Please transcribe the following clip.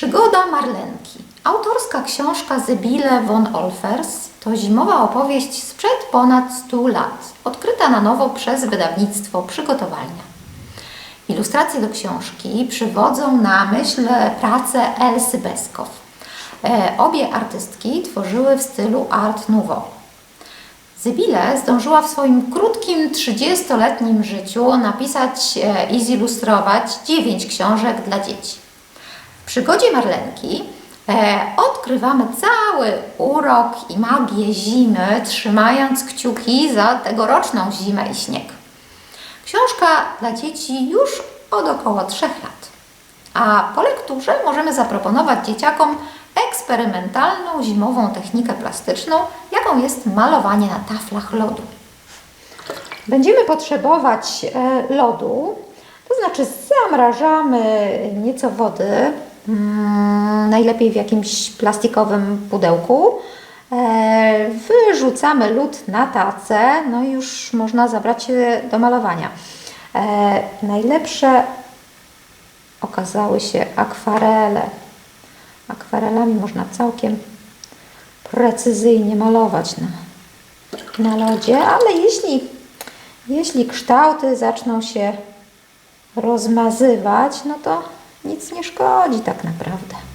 Przygoda Marlenki. Autorska książka Zybile von Olfers to zimowa opowieść sprzed ponad 100 lat, odkryta na nowo przez wydawnictwo Przygotowalnia. Ilustracje do książki przywodzą na myśl pracę Elsy Beskow. E, obie artystki tworzyły w stylu Art Nouveau. Zybile zdążyła w swoim krótkim 30-letnim życiu napisać e, i zilustrować 9 książek dla dzieci. Przygodzie Marlenki e, odkrywamy cały urok i magię zimy, trzymając kciuki za tegoroczną zimę i śnieg. Książka dla dzieci już od około 3 lat. A po lekturze możemy zaproponować dzieciakom eksperymentalną zimową technikę plastyczną, jaką jest malowanie na taflach lodu. Będziemy potrzebować e, lodu, to znaczy zamrażamy nieco wody, najlepiej w jakimś plastikowym pudełku. E, Wyrzucamy lód na tacę, no i już można zabrać się do malowania. E, Najlepsze okazały się akwarele. Akwarelami można całkiem precyzyjnie malować na, na lodzie, ale jeśli, jeśli kształty zaczną się rozmazywać, no to nic nie szkodzi tak naprawdę.